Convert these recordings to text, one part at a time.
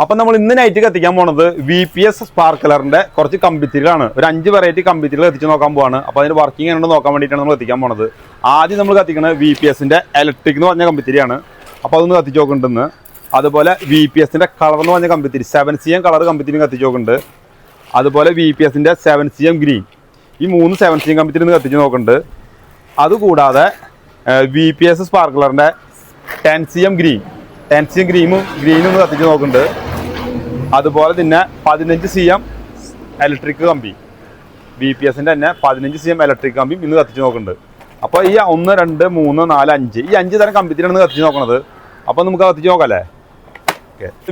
അപ്പൊ നമ്മൾ ഇന്ന് നൈറ്റ് കത്തിക്കാൻ പോണത് വി പി എസ് സ്പാർക്കലറിന്റെ കുറച്ച് കമ്പിത്തിരികളാണ് ഒരു അഞ്ച് വെറൈറ്റി കമ്പിത്തിരികൾ എത്തിച്ച് നോക്കാൻ പോവാണ്. അപ്പോൾ അതിന് വർക്കിംഗ് എങ്ങനെ നോക്കാൻ വേണ്ടിയിട്ടാണ് നമ്മൾ എത്തിക്കാൻ പോണത്. ആദ്യം നമ്മൾ കത്തിക്കുന്നത് വി പി എസിന്റെ ഇലക്ട്രിക് എന്ന് പറഞ്ഞ കമ്പിത്തിരിയാണ് അപ്പോൾ അതൊന്ന് കത്തിച്ച് നോക്കുന്നുണ്ടെന്ന് അതുപോലെ വി പി എസിന്റെ കളർ എന്ന് പറഞ്ഞ കമ്പിത്തിരി സെവൻ സി എം കളർ കമ്പിത്തിരി കത്തിച്ച് നോക്കുന്നുണ്ട് അതുപോലെ വി പി എസിന്റെ സെവൻ സി എം ഗ്രീൻ ഈ മൂന്ന് സെവൻ സി എം കമ്പിത്തിരി ഒന്ന് കത്തിച്ച് നോക്കുന്നുണ്ട് അതുകൂടാതെ V P S സ്പാർക്കളറിന്റെ ten C M green ten C ഗ്രീമും ഗ്രീനും കത്തിച്ച് നോക്കുന്നുണ്ട്. അതുപോലെ തന്നെ പതിനഞ്ച് സി എം ഇലക്ട്രിക് കമ്പി. ബി പി എസിന്റെ തന്നെ പതിനഞ്ച് സി എം ഇലക്ട്രിക് കമ്പി ഇന്ന് കത്തിച്ച് നോക്കുന്നുണ്ട്. അപ്പോൾ ഈ ഒന്ന് രണ്ട് മൂന്ന് നാല് അഞ്ച് ഈ അഞ്ച് തരം കമ്പിത്തിനാണ് കത്തിച്ച് നോക്കണത്. അപ്പോൾ നമുക്ക് കത്തിച്ച് നോക്കാം അല്ലേ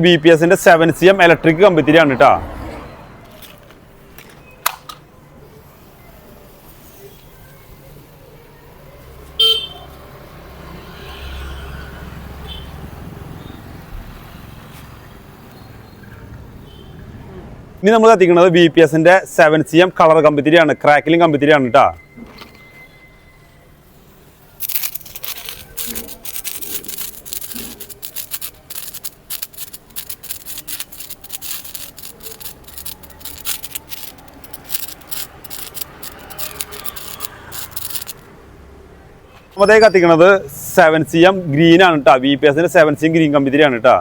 ബി പി എസിന്റെ സെവൻ സി എം ഇലക്ട്രിക് കമ്പിത്തിരിയാണ് കേട്ടോ. ഇനി നമ്മൾ കത്തിക്കുന്നത് ബി പി എസിന്റെ സെവൻ സി എം കളർ കമ്പിത്തിരിയാണ്. ക്രാക്കിലും കമ്പിത്തിരിയാണ് കേട്ടോ കത്തിക്കണത് സെവൻ സി എം ഗ്രീൻ ആണ് കേട്ടോ ബി പി എസിന്റെ സെവൻ സി എം ഗ്രീൻ കമ്പിത്തിരിയാണ് കേട്ടോ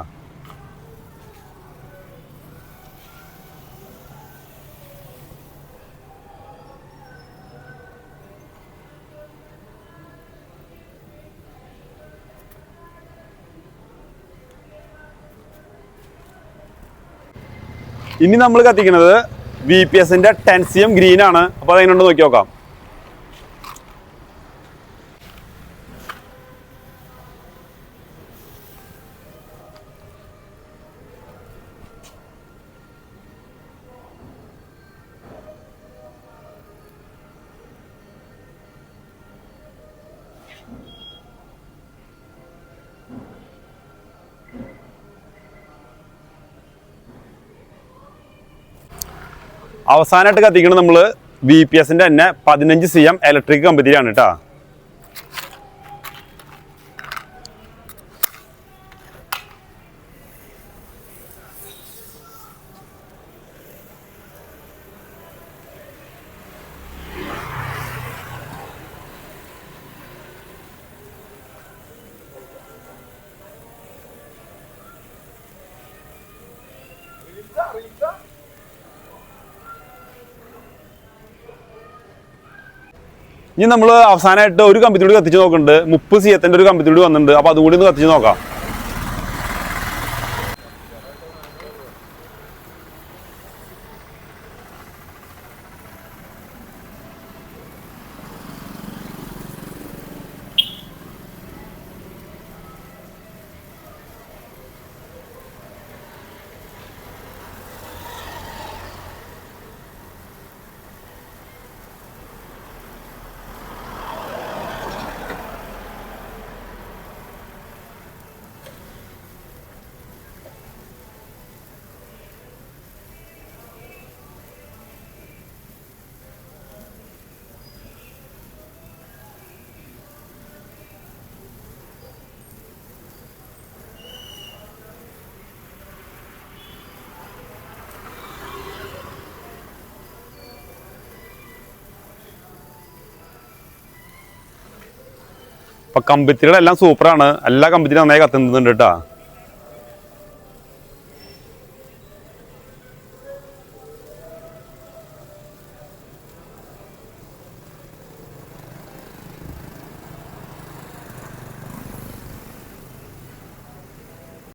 ഇനി നമ്മൾ കത്തിക്കുന്നത് വി പി എസിന്റെ ടെൻ സി എം ഗ്രീൻ ആണ് അപ്പോൾ അതെങ്ങനെ നോക്കി നോക്കാം. അവസാനമായിട്ട് കത്തിക്കുന്നത് നമ്മൾ ബി പി എസിന്റെ തന്നെ പതിനഞ്ച് സി എം ഇലക്ട്രിക് കമ്പനിയാണ് കേട്ടോ ഇനി നമ്മൾ അവസാനമായിട്ട് ഒരു കമ്പത്തിലൂടെ കത്തിച്ച് നോക്കുന്നുണ്ട് മുപ്പത് സി എത്തിന്റെ ഒരു കമ്പത്തിലൂടെ വന്നിട്ടുണ്ട്. അപ്പോൾ അതും കൂടി ഒന്ന് കത്തിച്ച് നോക്കാം. അപ്പൊ എല്ലാം സൂപ്പറാണ് എല്ലാ കമ്പത്തിനും നന്നായി കത്തുന്നുണ്ട് കേട്ടോ.